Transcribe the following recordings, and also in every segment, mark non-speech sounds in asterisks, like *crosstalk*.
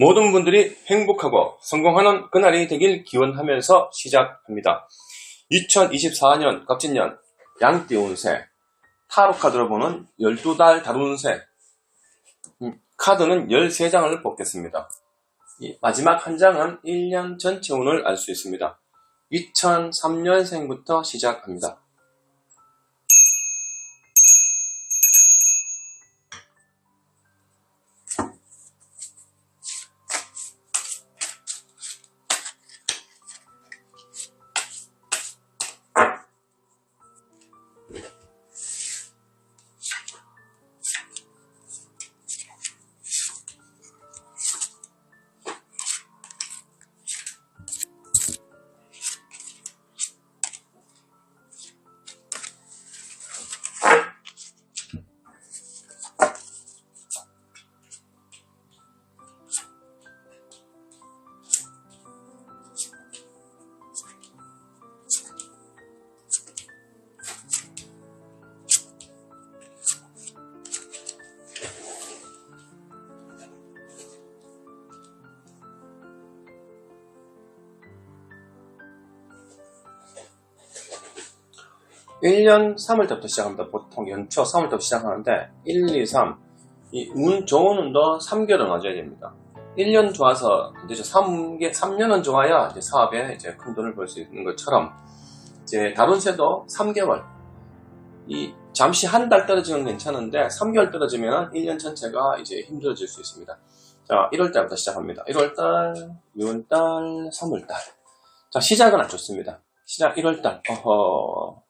모든 분들이 행복하고 성공하는 그날이 되길 기원하면서 시작합니다. 2024년 갑진년 양띠 운세 타로 카드로 보는 12달 다운세 음, 카드는 13장을 뽑겠습니다. 마지막 한 장은 1년 전체 운을 알 수 있습니다. 2003년생부터 시작합니다. 1년 3월부터 시작합니다. 보통 연초 3월부터 시작하는데 1, 2, 3. 이 운 좋은 운도 3개월은 와줘야 됩니다. 1년 좋아서 이제 3개, 3년은 좋아야 이제 사업에 이제 큰 돈을 벌 수 있는 것처럼 이제 다른 새도 3개월. 이 잠시 한 달 떨어지면 괜찮은데 3개월 떨어지면 1년 전체가 이제 힘들어질 수 있습니다. 자, 1월 달부터 시작합니다. 1월 달, 2월 달, 3월 달. 자, 시작은 안 좋습니다. 시작 1월 달. 어허.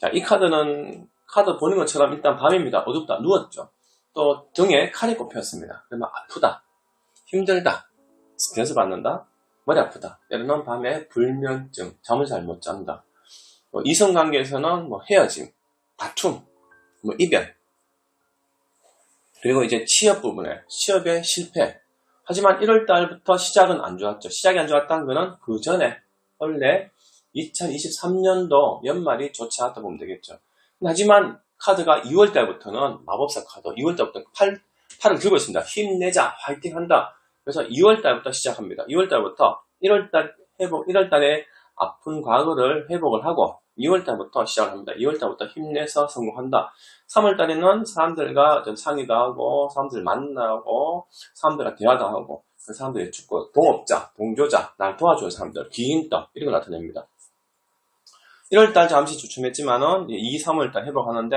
자, 이 카드는 카드 보는 것처럼 일단 밤입니다. 어둡다. 누웠죠. 또 등에 칼이 꼽혔습니다. 그러면 아프다. 힘들다. 스트레스 받는다. 머리 아프다. 때로는 밤에 불면증, 잠을 잘 못 잔다. 뭐 이성관계에서는 뭐 헤어짐, 다툼, 뭐 이별. 그리고 이제 취업 부분에 취업의 실패. 하지만 1월 달부터 시작은 안 좋았죠. 시작이 안 좋았다는 것은 그 전에 원래 2023년도 연말이 좋지 않다 보면 되겠죠. 하지만 카드가 2월 달부터는 마법사 카드, 2월 달부터 팔, 팔을 들고 있습니다. 힘내자, 화이팅 한다. 그래서 2월 달부터 시작합니다. 2월 달부터 1월 달 회복, 1월 달에 아픈 과거를 회복을 하고 2월 달부터 시작을 합니다. 2월 달부터 힘내서 성공한다. 3월 달에는 사람들과 좀 상의도 하고, 사람들 만나고, 사람들과 대화도 하고, 그 사람들이 죽고, 동업자, 동조자, 날 도와주는 사람들, 기인떡, 이런 걸 나타냅니다. 1월달 잠시 주춤했지만은 2, 3월달 회복하는데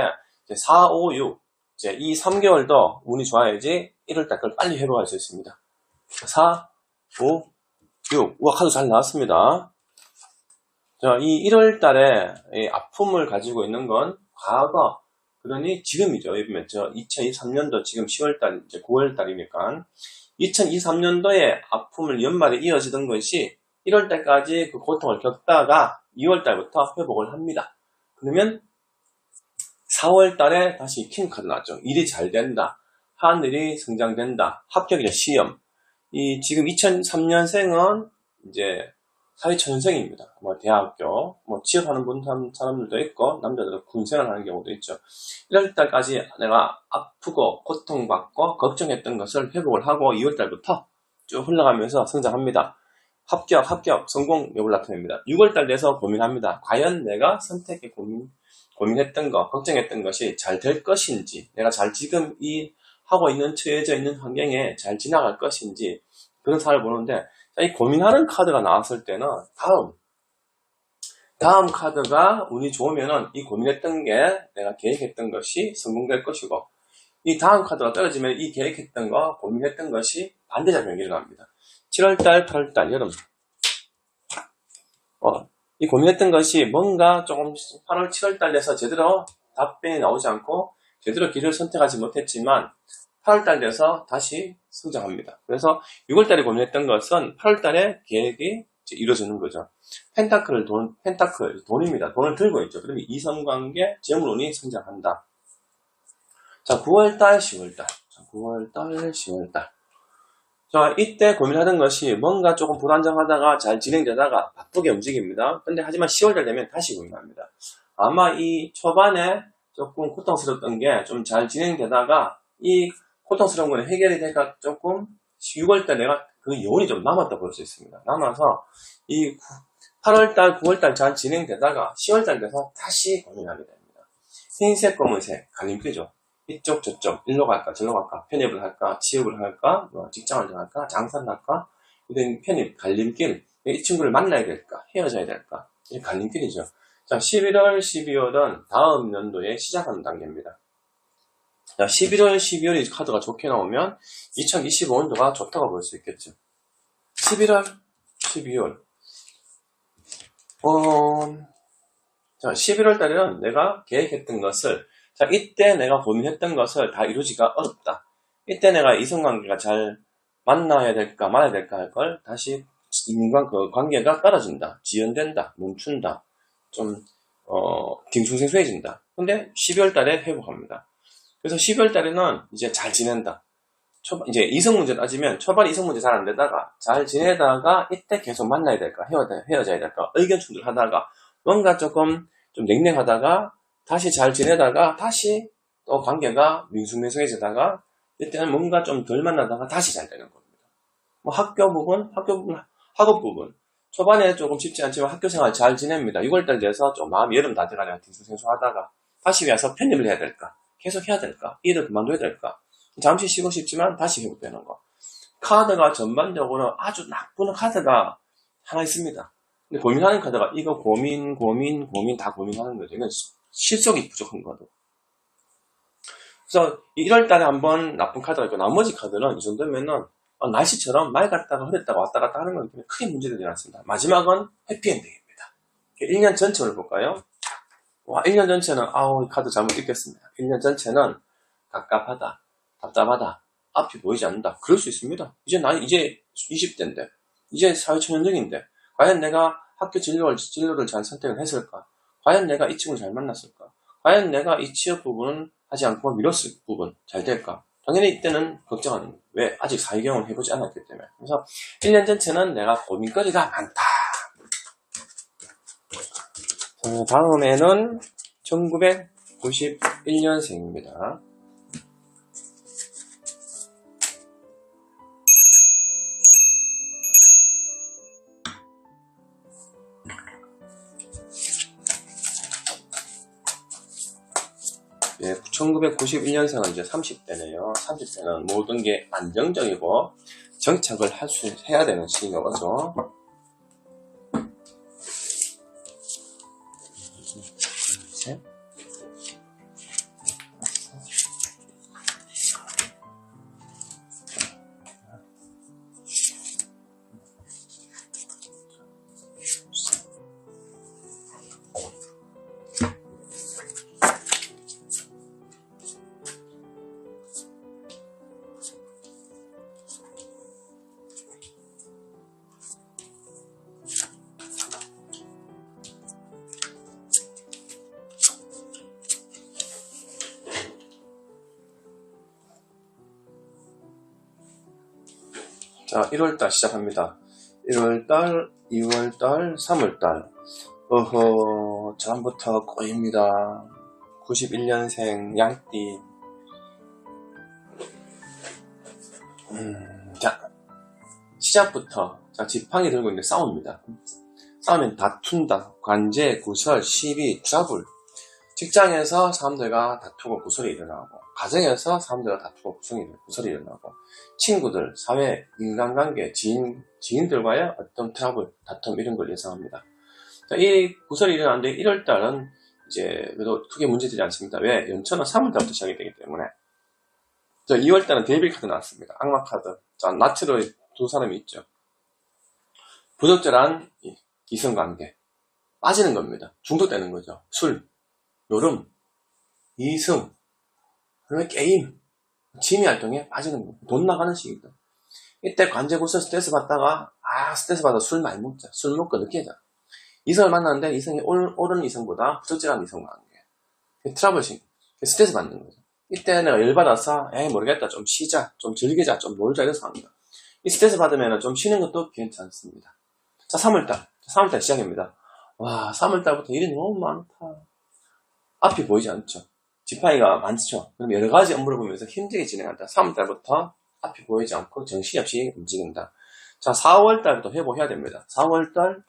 4, 5, 6 이제 이 3개월도 운이 좋아야지 1월달 걸 빨리 회복할 수 있습니다. 4, 5, 6 우와 카드 잘 나왔습니다. 자, 이 1월달에 아픔을 가지고 있는 건 과거 그러니 지금이죠. 예를 저 2023년도 지금 10월달 이제 9월달이니까 2023년도에 아픔을 연말에 이어지던 것이 1월달까지 그 고통을 겪다가 2월달부터 회복을 합니다. 그러면 4월달에 다시 킹카드 나왔죠. 일이 잘 된다. 하늘이 성장된다. 합격이죠. 시험. 이 지금 2003년생은 이제 사회천생입니다. 뭐 대학교, 뭐 취업하는 분 사람들도 있고 남자들은 군생활 하는 경우도 있죠. 1월 달까지 내가 아프고 고통받고 걱정했던 것을 회복을 하고 2월 달부터 쭉 흘러가면서 성장합니다. 합격, 합격, 성공 여부를 나타냅니다. 6월달 돼서 고민합니다. 과연 내가 선택에 고민, 고민했던 것, 걱정했던 것이 잘 될 것인지, 내가 잘 지금 이 하고 있는 처해져 있는 환경에 잘 지나갈 것인지, 그런 사를 보는데, 이 고민하는 카드가 나왔을 때는 다음, 다음 카드가 운이 좋으면은 이 고민했던 게 내가 계획했던 것이 성공될 것이고, 이 다음 카드가 떨어지면 이 계획했던 거, 고민했던 것이 반대작용이 일어납니다. 7월달, 8월달, 여름. 어, 이 고민했던 것이 뭔가 조금 8월, 7월달 돼서 제대로 답변이 나오지 않고 제대로 길을 선택하지 못했지만 8월달 돼서 다시 성장합니다. 그래서 6월달에 고민했던 것은 8월달에 계획이 이루어지는 거죠. 펜타클 돈, 펜타클 돈입니다. 돈을 들고 있죠. 그러면 이성관계, 재물운이 성장한다. 자, 9월달, 10월달. 자, 9월달, 10월달. 자, 이때 고민하던 것이 뭔가 조금 불안정하다가 잘 진행되다가 바쁘게 움직입니다. 근데 하지만 10월달 되면 다시 고민합니다. 아마 이 초반에 조금 고통스러웠던 게 좀 잘 진행되다가 이 고통스러운 건 해결이 되가 조금 6월달 내가 그 여운이 좀 남았다 볼 수 있습니다. 남아서 이 8월달, 9월달 잘 진행되다가 10월달 돼서 다시 고민하게 됩니다. 흰색, 검은색 갈림길이죠. 이쪽 저쪽 일로 갈까 저로 갈까 편입을 할까 취업을 할까 뭐 직장을 할까 장사를 할까 이런 편입 갈림길 이 친구를 만나야 될까 헤어져야 될까 이 갈림길이죠. 자 11월 12월은 다음 연도에 시작하는 단계입니다. 자 11월 12월이 카드가 좋게 나오면 2025년도가 좋다고 볼 수 있겠죠. 11월 12월 어, 자 11월 달에는 내가 계획했던 것을 자, 이때 내가 고민했던 것을 다 이루지가 어렵다. 이때 내가 이성관계가 잘 만나야 될까 말아야 될까 할 걸 다시 인간 그 관계가 떨어진다. 지연된다. 멈춘다. 좀, 어, 딩숭생숭해진다. 근데 12월 달에 회복합니다. 그래서 12월 달에는 이제 잘 지낸다. 초, 이제 이성 문제 따지면 초반 이성 문제 잘 안 되다가 잘 지내다가 이때 계속 만나야 될까 헤어, 헤어져야 될까 의견 충돌하다가 뭔가 조금 좀 냉랭하다가 다시 잘 지내다가 다시 또 관계가 밍숭맹숭해지다가 이때는 뭔가 좀 덜 만나다가 다시 잘 되는 겁니다. 뭐 학교 부분, 학교 부분, 학업 부분. 초반에 조금 쉽지 않지만 학교 생활 잘 지냅니다. 6월달 돼서 좀 마음이 여름 다 돼가냐 딩숭생숭하다가 다시 와서 편입을 해야 될까? 계속 해야 될까? 일을 그만둬야 될까? 잠시 쉬고 싶지만 다시 회복되는 거. 카드가 전반적으로 아주 나쁜 카드가 하나 있습니다. 근데 고민하는 카드가 이거 고민, 고민, 고민 다 고민하는 거죠. 이건 실속이 부족한 거도. 그래서 1월 달에 한번 나쁜 카드가 있고 나머지 카드는 이 정도면은 어, 날씨처럼 맑았다가 흐렸다가 왔다 갔다 하는 건 크게 문제되지 않습니다. 마지막은 해피엔딩입니다. 1년 전체를 볼까요? 와, 1년 전체는 아우 카드 잘못 읽겠습니다. 1년 전체는 갑갑하다, 답답하다, 앞이 보이지 않는다. 그럴 수 있습니다. 이제 나 이제 20대인데, 이제 사회초년생인데, 과연 내가 학교 진로를, 진로를 잘 선택을 했을까? 과연 내가 이 친구를 잘 만났을까? 과연 내가 이 취업 부분은 하지 않고 미뤘을 부분 잘 될까? 당연히 이때는 걱정하는 거예요. 왜? 아직 사회경험을 해보지 않았기 때문에. 그래서 1년 전체는 내가 고민거리가 많다. 자, 다음에는 1991년생입니다. 1991년생은 이제 30대네요. 30대는 모든 게 안정적이고 정착을 할 수 해야 되는 시기가 오죠. 셋. 자, 1월달 시작합니다. 1월달, 2월달, 3월달. 어허, 전부터 꼬입니다. 91년생 양띠. 음, 자, 시작부터, 자, 지팡이 들고 있는데 싸웁니다. 싸우면 다툰다. 관제, 구설, 시비, 트러블. 직장에서 사람들과 다투고 구설이 일어나고, 가정에서 사람들과 다투고 구설이, 구설이 일어나고, 친구들, 사회, 인간관계, 지인, 지인들과의 어떤 트러블, 다툼 이런 걸 예상합니다. 자, 이 구설이 일어나는데 1월달은 이제 그래도 크게 문제되지 않습니다. 왜? 연초는 3월달부터 시작이 되기 때문에. 자, 2월달은 데빌 카드 나왔습니다. 악마 카드. 자, 나트로 두 사람이 있죠. 부적절한 이성관계. 빠지는 겁니다. 중독되는 거죠. 술, 노름, 이승, 그다음에 게임, 취미 활동에 빠지는 거예요. 돈 나가는 시기다. 이때 관제고서 스트레스 받다가 아 스트레스 받아 술 많이 먹자. 술 먹고 늦게 자. 이성을 만났는데 이성이 올, 옳은 이성보다 부적절한 이성과 관계. 트러블식. 스트레스 받는 거죠. 이때 내가 열받아서 에이 모르겠다. 좀 쉬자. 좀 즐기자. 좀 놀자. 이래서 합니다. 이 스트레스 받으면 좀 쉬는 것도 괜찮습니다. 자 3월달. 3월달 시작입니다. 와 3월달부터 일이 너무 많다. 앞이 보이지 않죠. 지팡이가 많죠. 그럼 여러 가지 업무를 보면서 힘들게 진행한다. 3월달부터 앞이 보이지 않고 정신없이 움직인다. 자, 4월달부터 회복해야 됩니다. 4월달,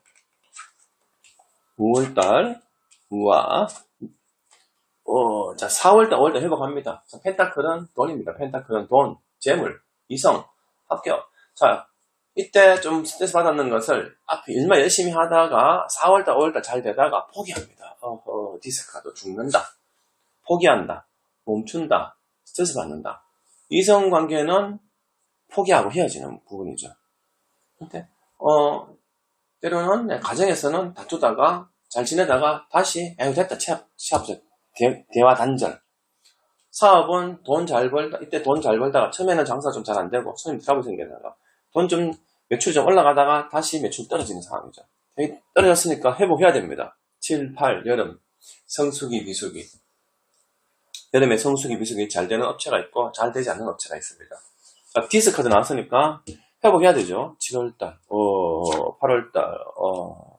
5월달, 우와. 어, 자, 4월달, 5월달 회복합니다. 자, 펜타클은 돈입니다. 펜타클은 돈, 재물, 이성, 합격. 자, 이때 좀 스트레스 받았는 것을 앞에 일만 열심히 하다가 4월달, 5월달 잘 되다가 포기합니다. 어허, 디스카도 죽는다. 포기한다. 멈춘다. 스트레스 받는다. 이성 관계는 포기하고 헤어지는 부분이죠. 근데, 어, 때로는 가정에서는 다투다가 잘 지내다가 다시, 에휴, 됐다. 취업, 취업, 대, 대화 단절. 사업은 돈 잘 벌다, 이때 돈 잘 벌다가 처음에는 장사 좀 잘 안 되고 손님 트러블 생기다가 돈 좀, 매출 좀 올라가다가 다시 매출 떨어지는 상황이죠. 떨어졌으니까 회복해야 됩니다. 7, 8, 여름, 성수기, 비수기. 여름에 성수기, 비수기 잘 되는 업체가 있고 잘 되지 않는 업체가 있습니다. 자, 디스카드 나왔으니까 회복해야 되죠. 7월달, 어, 8월달, 어,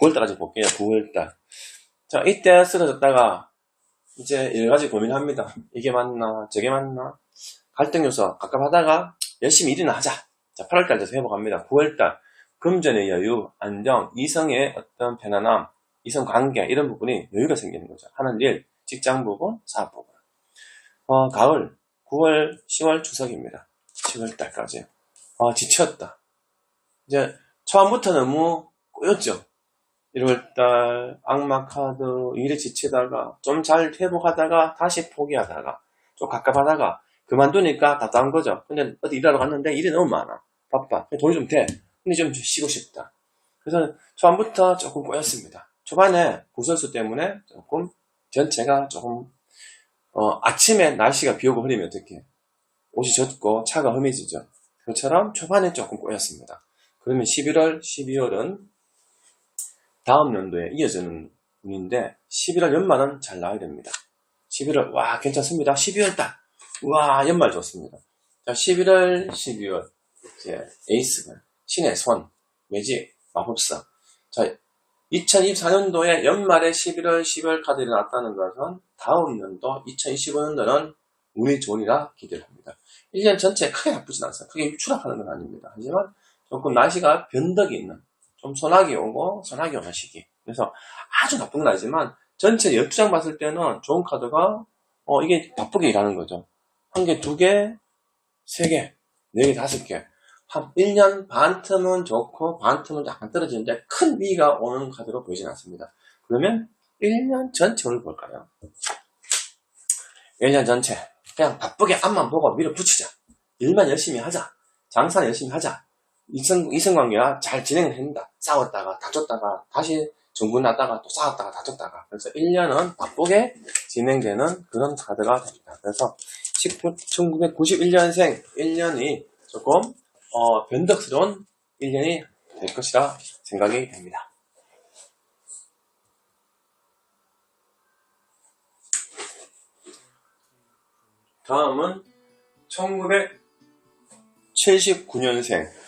9월달까지 볼게요. 9월달. 자, 이때 쓰러졌다가 이제 여러 가지 고민합니다. 이게 맞나, 저게 맞나. 갈등 요소 갑갑하다가 열심히 일이나 하자. 자, 8월달 돼서 회복합니다. 9월달 금전의 여유, 안정, 이성의 어떤 편안함, 이성 관계 이런 부분이 여유가 생기는 거죠. 하는 일, 직장 부분, 사업 부분. 어, 가을, 9월, 10월 추석입니다. 10월달까지. 아, 지쳤다. 이제 처음부터 너무 꼬였죠. 1월달 악마 카드 일에 지치다가 좀 잘 회복하다가 다시 포기하다가 좀 갑갑하다가 그만두니까 답답한 거죠. 근데 어디 일하러 갔는데 일이 너무 많아. 바빠. 돈이 좀 돼. 근데 좀 쉬고 싶다. 그래서 처음부터 조금 꼬였습니다. 초반에 구설수 때문에 조금 전체가 조금 어, 아침에 날씨가 비 오고 흐리면 어떻게 옷이 젖고 차가 험해지죠. 그처럼 초반에 조금 꼬였습니다. 그러면 11월, 12월은 다음 연도에 이어지는 분인데 11월 연말은 잘 나와야 됩니다. 11월 와 괜찮습니다. 12월 달와 연말 좋습니다. 자 11월 12월 이제 에이스가 신의 손 매직 마법사 자 2024년도에 연말에 11월 12월 카드가 나왔다는 것은 다음 연도 2025년도는 운이 좋으리라 기대를 합니다. 1년 전체 크게 나쁘진 않습니다. 크게 추락하는 건 아닙니다. 하지만 조금 날씨가 변덕이 있는 좀 소나기 오고 소나기 오는 시기. 그래서 아주 나쁜 건 아니지만 전체 12장 봤을 때는 좋은 카드가 어 이게 바쁘게 일하는 거죠. 한 개, 두 개, 세 개, 네 개, 다섯 개. 한 1년 반 틈은 좋고 반 틈은 약간 떨어지는데 큰 위가 오는 카드로 보이진 않습니다. 그러면 1년 전체를 볼까요? 1년 전체 그냥 바쁘게 앞만 보고 밀어 붙이자. 일만 열심히 하자. 장사 열심히 하자. 이성, 이성관계가 잘 진행을 합니다. 싸웠다가 다쳤다가 다시 정분 났다가 또 싸웠다가 다쳤다가 그래서 1년은 바쁘게 진행되는 그런 카드가 됩니다. 그래서 1991년생 1년이 조금 어, 변덕스러운 1년이 될 것이라 생각이 됩니다. 다음은 1979년생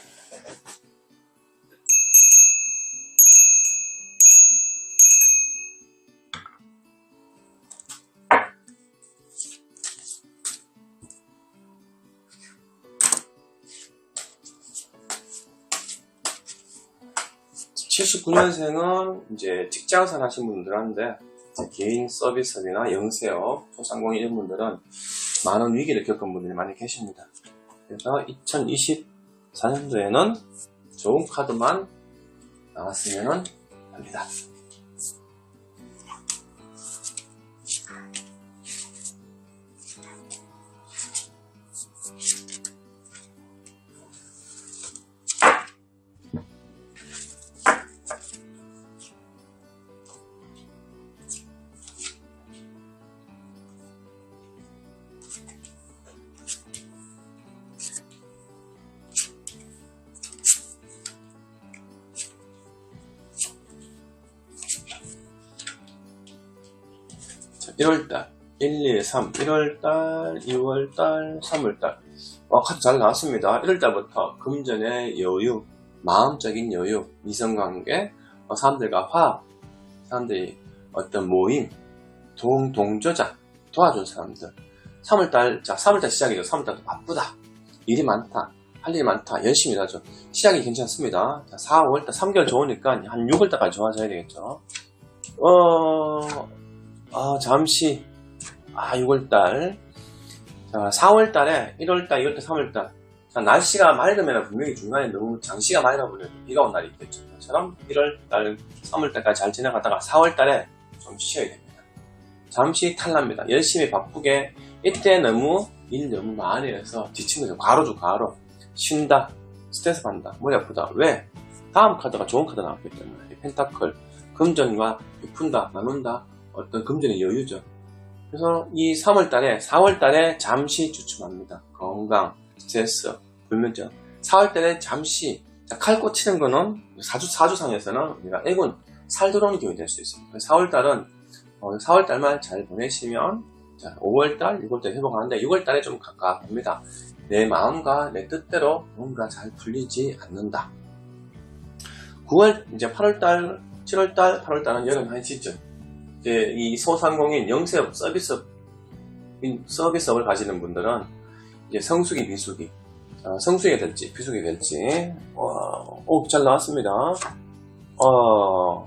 칠십구 년생은 이제 직장생 하신 분들한테 개인 서비스업이나 영세업, 소상공인 이런 분들은 많은 위기를 겪은 분들이 많이 계십니다. 그래서 2024년도에는 좋은 카드만 나왔으면 합니다. 1, 2, 3, 1월달, 2월달, 3월달. 어, 카드 잘 나왔습니다. 1월달부터 금전의 여유, 마음적인 여유, 이성관계, 어, 사람들과 화합, 사람들이 어떤 모임, 동, 동조자, 도와준 사람들. 3월달, 자, 3월달 시작이죠. 3월달도 바쁘다. 일이 많다. 할 일이 많다. 열심히 일하죠. 시작이 괜찮습니다. 자, 4, 5월달, 3개월 좋으니까 한 6월달까지 좋아져야 되겠죠. 어, 아, 잠시, 아, 6월달. 자, 4월달에, 1월달, 2월달, 3월달. 자, 날씨가 맑으면 분명히 중간에 너무 장시가 맑아버려도 비가 온 날이 있겠죠. 그처럼 1월달, 3월달까지 잘 지나가다가 4월달에 좀 쉬어야 됩니다. 잠시 탈납니다. 열심히 바쁘게 이때 너무 일 너무 많이 해서 거죠. 과로죠, 과로. 쉰다. 스트레스 받는다. 머리 아프다. 왜? 다음 카드가 좋은 카드 나왔기 때문에. 펜타클. 금전과 베푼다, 나눈다. 어떤 금전의 여유죠. 그래서 이 3월달에, 4월달에 잠시 주춤합니다. 건강, 스트레스, 불면증. 4월달에 잠시 자, 칼 꽂히는 거는 사주, 사주상에서는 우리가 애군, 살 들어오는 기운이 될 수 있습니다. 4월달은 4월달만 잘 보내시면 자, 5월달, 6월달 회복하는데 6월달에 좀 가까웁니다. 내 마음과 내 뜻대로 뭔가 잘 풀리지 않는다. 9월, 이제 8월달, 7월달, 8월달은 여름 한 시즌. 이제 이 소상공인 영세업 서비스, 서비스업을 가지는 분들은 이제 성수기, 비수기, 어, 성수기가 될지, 비수기가 될지, 어, 오, 잘 나왔습니다. 어,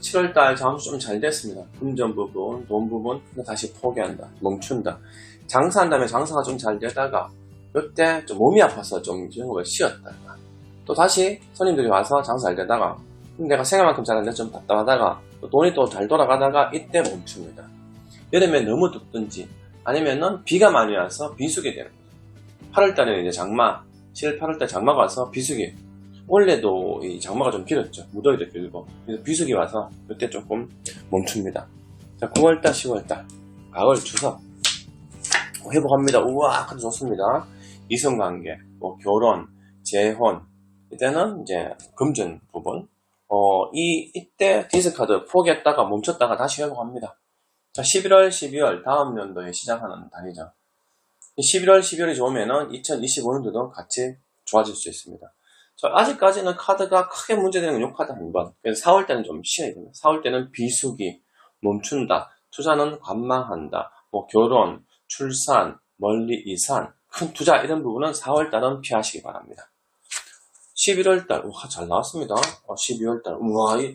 7월달 잠수 좀 잘 됐습니다. 금전 부분, 돈 부분, 다시 포기한다. 멈춘다. 장사한다면 장사가 좀 잘 되다가, 이때 좀 몸이 아파서 좀 영업을 쉬었다. 또 다시 손님들이 와서 장사 잘 되다가, 내가 생각만큼 잘하는데 좀 답답하다가, 또 돈이 또 잘 돌아가다가 이때 멈춥니다. 여름에 너무 덥든지, 아니면은 비가 많이 와서 비수기 되는 거죠. 8월달에는 이제 장마, 7, 8월달 장마가 와서 비수기. 원래도 이 장마가 좀 길었죠. 무더위도 길고. 그래서 비수기 와서 이때 조금 멈춥니다. 자, 9월달, 10월달. 가을, 추석. 회복합니다. 우와, 아주 좋습니다. 이성관계, 뭐, 결혼, 재혼. 이때는 이제 금전 부분. 어, 이, 이때 디스카드 포기했다가 멈췄다가 다시 회복합니다. 자, 11월, 12월, 다음 연도에 시작하는 달이죠. 11월, 12월이 좋으면은 2025년도도 같이 좋아질 수 있습니다. 자, 아직까지는 카드가 크게 문제되는 건 요 카드 한 번. 그래서 4월 때는 좀 쉬어야 됩니다. 4월 때는 비수기, 멈춘다, 투자는 관망한다, 뭐 결혼, 출산, 멀리 이산, 큰 투자 이런 부분은 4월 달은 피하시기 바랍니다. 11월 달, 우와, 잘 나왔습니다. 어, 12월 달, 우와, 이,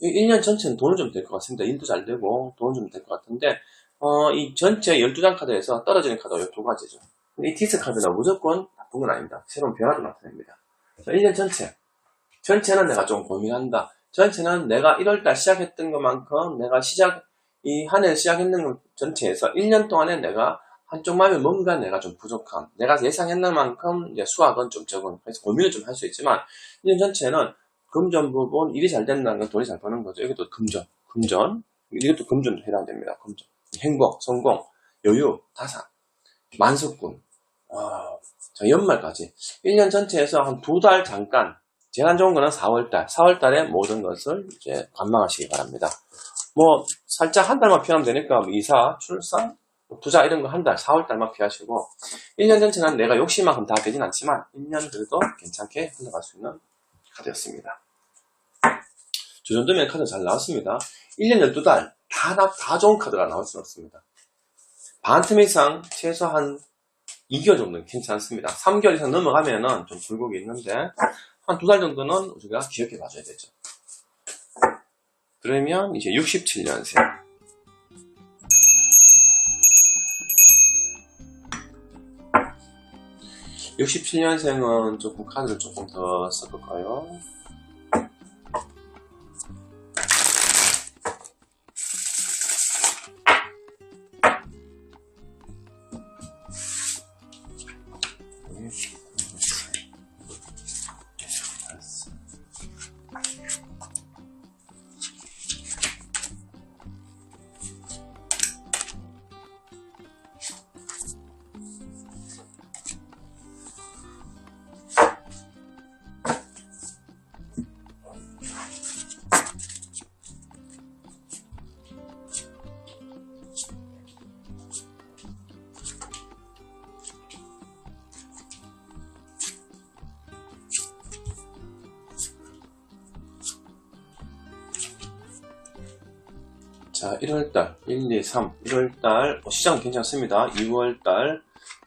이 1년 전체는 돈은 좀될 것 같습니다. 일도 잘 되고, 돈은 좀 될 것 같은데, 어, 이 전체 12장 카드에서 떨어지는 카드가 이두 가지죠. 이 디스 카드는 무조건 나쁜 건 아닙니다. 새로운 변화도 나타냅니다. 자, 1년 전체. 전체는 내가 좀 고민한다. 전체는 내가 1월달 시작했던 것만큼 내가 시작, 이 한 해를 시작했는 것 전체에서 1년 동안에 내가 한쪽 마음에 뭔가 내가 좀 부족함. 내가 예상했는 만큼 수학은 좀 적은. 그래서 고민을 좀 할 수 있지만 1년 전체는 금전 부분, 일이 잘 된다는 건 돈이 잘 버는 거죠. 이것도 금전, 금전. 이것도 금전도 해당됩니다. 금전. 행복, 성공, 여유, 다산, 만석군. 아, 자, 연말까지. 1년 전체에서 한 두 달 잠깐, 제일 좋은 거는 4월달. 4월달에 모든 것을 이제 관망하시기 바랍니다. 뭐, 살짝 한 달만 피하면 되니까, 뭐 이사, 출산, 뭐 투자 이런 거 한 달, 4월 달만 피하시고, 1년 전체는 내가 욕심만큼 다 되진 않지만, 1년 그래도 괜찮게 흘러갈 수 있는 카드였습니다. 저 정도면 카드 잘 나왔습니다. 1년 12달, 다, 나- 다 좋은 카드가 나올 수는 없습니다. 반틈 이상, 최소한 2개월 정도는 괜찮습니다. 3개월 이상 넘어가면은 좀 굴곡이 있는데, 한 두 달 정도는 우리가 기억해 봐줘야 되죠. 그러면 이제 67년생. 67년생은 조금 카드를 조금 더 섞을까요? 자, 1월달, 1, 2, 3, 1월달, 어, 시장 괜찮습니다. 2월달,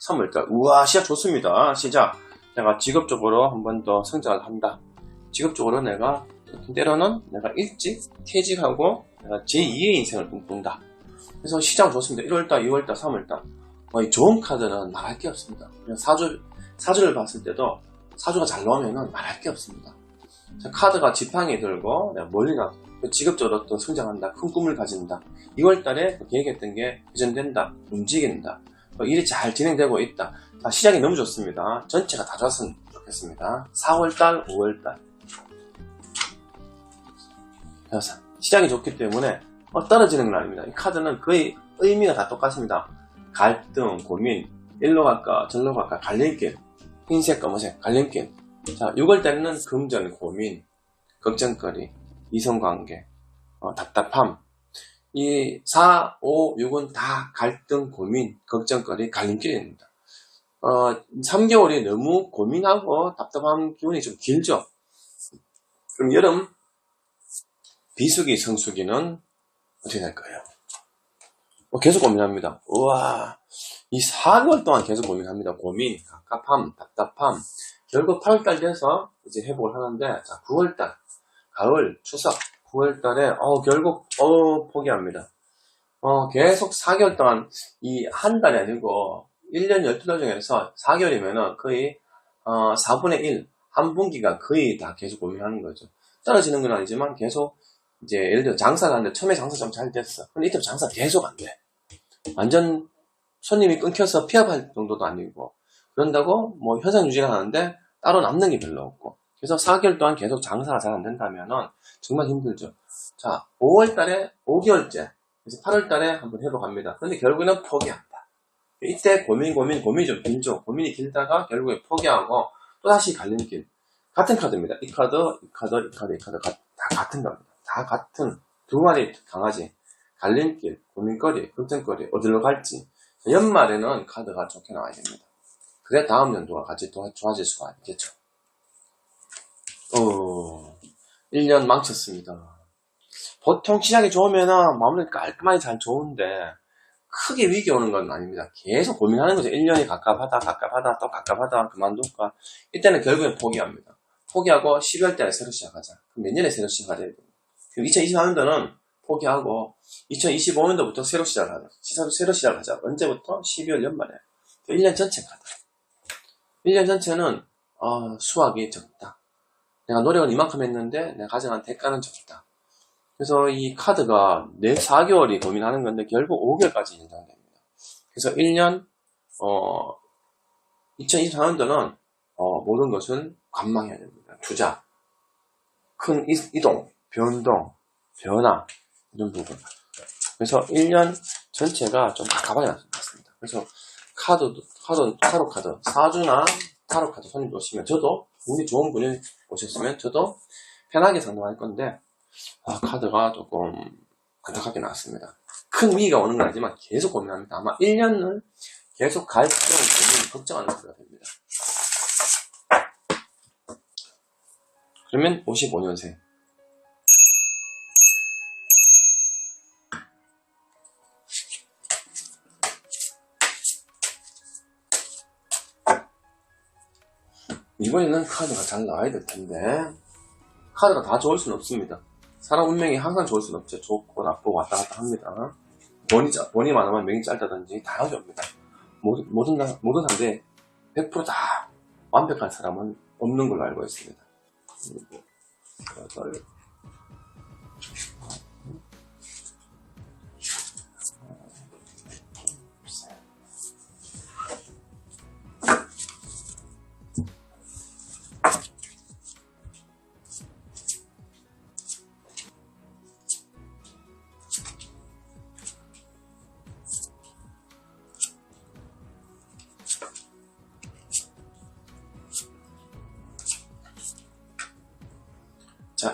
3월달. 우와, 시작 좋습니다. 시작. 내가 직업적으로 한 번 더 성장을 한다. 직업적으로 내가 때로는 내가 일찍 퇴직하고 내가 제2의 인생을 꿈꾼다. 그래서 시장 좋습니다. 1월달, 2월달, 3월달. 어, 이 좋은 카드는 말할 게 없습니다. 그냥 사주, 사주를 봤을 때도 사주가 잘 나오면은 말할 게 없습니다. 자, 카드가 지팡이 들고 멀리 나 직업적으로 또 성장한다. 큰 꿈을 가진다. 2월 달에 계획했던 게 개선된다. 움직인다. 어, 일이 잘 진행되고 있다. 자, 시장이 너무 좋습니다. 전체가 다 좋았으면 좋겠습니다. 4월 달, 5월달. 그래서 시장이 좋기 때문에 어, 떨어지는 건 아닙니다. 이 카드는 거의 의미가 다 똑같습니다. 갈등, 고민, 일로 갈까, 절로 갈까, 갈림길, 흰색, 검은색, 갈림길. 자, 6월 달에는 금전, 고민, 걱정거리, 이성관계, 어, 답답함. 이 4, 5, 6은 다 갈등, 고민, 걱정거리, 갈림길입니다. 어, 3개월이 너무 고민하고 답답한 기운이 좀 길죠. 그럼 여름 비수기, 성수기는 어떻게 될까요? 어, 계속 고민합니다. 우와, 이 4개월 동안 계속 고민합니다. 고민, 갑갑함, 답답함. 결국 8월달 돼서 이제 회복을 하는데, 자, 9월달, 가을, 추석, 9월달에, 어, 결국, 어, 포기합니다. 어, 계속 4개월 동안, 이 한 달이 아니고, 1년 12달 중에서 4개월이면은 거의, 어, 4분의 1, 한 분기가 거의 다 계속 고민하는 거죠. 떨어지는 건 아니지만 계속 이제 예를 들어 장사를 하는데 처음에 장사 좀 잘 됐어. 근데 이때 장사 계속 안 돼. 완전 손님이 끊겨서 피업할 정도도 아니고 그런다고 뭐 현상 유지를 하는데 따로 남는 게 별로 없고 그래서 4개월 동안 계속 장사가 잘 안 된다면은 정말 힘들죠. 자, 5월 달에 5개월째 그래서 8월 달에 한번 해보 갑니다. 그런데 결국에는 포기한다. 이때 고민 고민 고민이 좀 길죠. 고민이 길다가 결국에 포기하고 또 다시 갈림길. 같은 카드입니다. 이 카드, 이 카드, 이 카드, 이 카드 다 같은 겁니다. 다 같은 두 마리 강아지 갈림길, 고민거리, 걱정거리 어디로 갈지 연말에는 카드가 좋게 나와야 됩니다. 그래 다음 연도가 같이 또 좋아질 수가 있겠죠. 어, 1년 망쳤습니다. 보통 시작이 좋으면 마무리 깔끔하게 잘 좋은데 크게 위기 오는 건 아닙니다. 계속 고민하는 거죠. 1년이 갑갑하다, 갑갑하다, 또 갑갑하다, 그만둘까. 이때는 결국엔 포기합니다. 포기하고 12월 달에 새로 시작하자. 그럼 내년에 새로 시작하자. 2024년도는 포기하고 2025년도부터 새로 시작하자. 새로 시작하자. 언제부터? 12월 연말에. 1년 전체 가다. 1년 전체는 어, 수학이 적다. 내가 노력을 이만큼 했는데 내가 가져간 대가는 적다. 그래서 이 카드가 내 4개월이 고민하는 건데 결국 5개월까지 연장됩니다. 그래서 1년 어, 2024년도는 어, 모든 것은 관망해야 됩니다. 투자, 큰 이동, 변동, 변화 이런 부분. 그래서 1년 전체가 좀 가방에 났습니다. 그래서 카드, 카드, 타로 카드, 사주나 타로 카드 손님 오시면 저도 운이 좋은 분이 오셨으면 저도 편하게 상담할 건데 아, 카드가 조금 안타깝게 나왔습니다. 큰 위기가 오는 건 아니지만 계속 고민합니다. 아마 1년은 계속 갈등, 고민, 걱정하는 카드가 됩니다. 그러면 55년생. 이번에는 카드가 잘 나와야 될 텐데 카드가 다 좋을 수는 없습니다. 사람 운명이 항상 좋을 수는 없죠. 좋고 나쁘고 왔다 갔다 합니다. 본이, 본이 많으면 명이 짧다든지 다양하게 옵니다. 모든, 모든, 모든 상대 100%다 완벽한 사람은 없는 걸로 알고 있습니다. 그리고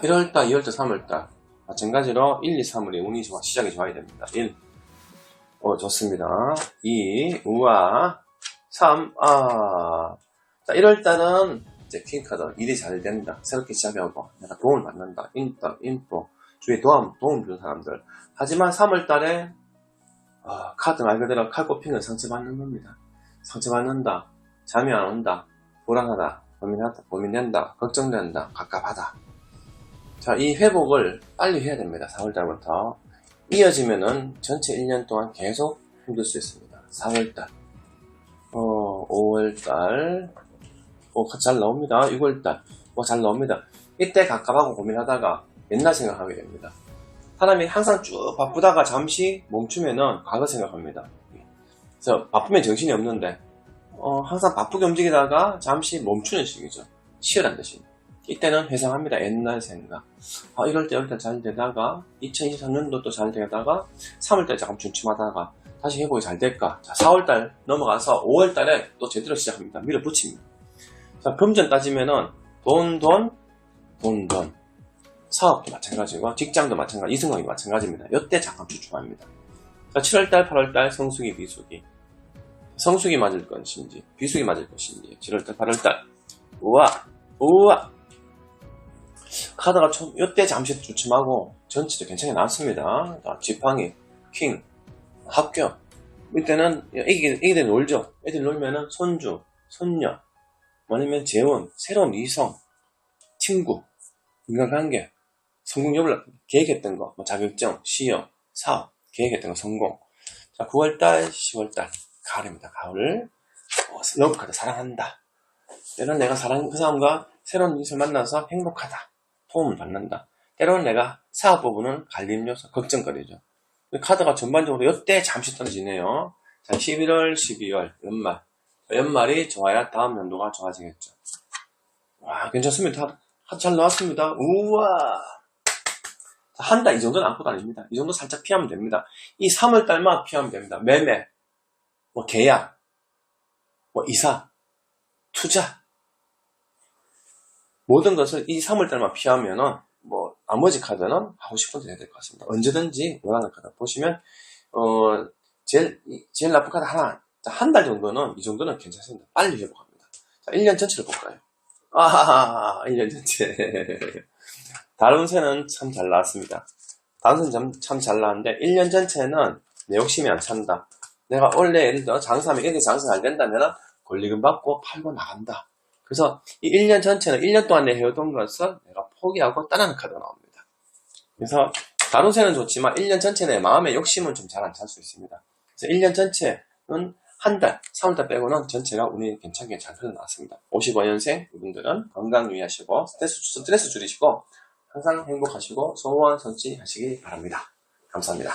1월달, 2월달, 3월달. 마찬가지로 1, 2, 3월에 운이 좋아, 시작이 좋아야 됩니다. 1. 어, 좋습니다. 2, 우와. 3, 아. 자, 1월달은 이제 퀸카드. 일이 잘 된다. 새롭게 시작하고, 내가 도움을 받는다. 인터, 인포. 주위에 도움, 도움 주는 사람들. 하지만 3월달에, 아, 카드 말 그대로 칼 꼽히는 상처받는 겁니다. 상처받는다, 잠이 안 온다, 불안하다, 고민하다, 고민된다, 걱정된다, 갑갑하다. 자, 이 회복을 빨리 해야 됩니다. 4월달부터. 이어지면은 전체 1년 동안 계속 힘들 수 있습니다. 4월달, 어, 5월달, 어, 잘 나옵니다. 6월달, 어, 잘 나옵니다. 이때 갑갑하고 고민하다가 옛날 생각하게 됩니다. 사람이 항상 쭉 바쁘다가 잠시 멈추면은 과거 생각합니다. 그래서 바쁘면 정신이 없는데, 어, 항상 바쁘게 움직이다가 잠시 멈추는 시기죠. 치열한 대신. 이때는 회상합니다. 옛날 생각. 아, 이럴 때, 이럴 때잘 되다가, 2023년도 또 잘 되다가, 3월달에 잠깐 주춤하다가, 다시 회복이 잘 될까? 자, 4월달 넘어가서 5월달에 또 제대로 시작합니다. 밀어붙입니다. 자, 금전 따지면은, 돈, 돈, 돈, 돈. 사업도 마찬가지고, 직장도 마찬가지, 이승관이 마찬가지입니다. 이때 잠깐 주춤합니다. 자, 7월달, 8월달, 성수기, 비수기. 성수기 맞을 것인지, 비수기 맞을 것인지, 7월달, 8월달. 우와, 우와. 카드가 좀, 이때 잠시 주춤하고, 전체도 괜찮게 나왔습니다. 자, 지팡이, 킹, 합격. 이때는 애기, 애기들 놀죠. 애들 놀면은 손주, 손녀, 아니면 재혼, 새로운 이성, 친구, 인간관계, 성공 여부를 계획했던 거, 뭐 자격증, 시험, 사업, 계획했던 거 성공. 자, 9월달, 10월달, 가을입니다. 가을. 어, 러브카드 사랑한다. 때로는 내가 사랑, 그 사람과 새로운 이성을 만나서 행복하다. 도움을 받는다. 때로는 내가 사업 부분은 갈림 요소, 걱정거리죠. 그 카드가 전반적으로 이때 잠시 떨어지네요. 자, 11월, 12월, 연말. 연말이 좋아야 다음 연도가 좋아지겠죠. 와, 괜찮습니다. 하- 잘 나왔습니다. 우와! 한 달 이 정도는 아무것도 아닙니다. 이 정도 살짝 피하면 됩니다. 이 3월달만 피하면 됩니다. 매매, 뭐 계약, 뭐 이사, 투자. 모든 것을 이 3월달만 피하면은 뭐 나머지 카드는 하고 싶은 대로 해야 될것 같습니다. 언제든지 원하는 카드 보시면 어 제일 이- 제일 나쁜 카드 하나 한 달 정도는 이 정도는 괜찮습니다. 빨리 회복합니다. 자, 1년 전체를 볼까요? 아, 1년 전체. *laughs* 다른 새는 참 잘 나왔습니다. 다른 새는 참잘 나왔는데 1년 전체는 내 욕심이 안 찬다. 내가 원래 예를 들어 장사하면 이렇게 장사 잘 된다면 권리금 받고 팔고 나간다. 그래서 이 1년 전체는 1년 동안 내 해오던 것을 내가 포기하고 떠나는 카드가 나옵니다. 그래서 다른 새는 좋지만 1년 전체 내 마음의 욕심은 좀 잘 안 찰 수 있습니다. 그래서 1년 전체는 한 달, 3월달 빼고는 전체가 운이 괜찮게 잘 흘러나왔습니다. 55년생 이분들은 건강 유의하시고 스트레스, 스트레스 줄이시고 항상 행복하시고 소원 성취하시기 바랍니다. 감사합니다.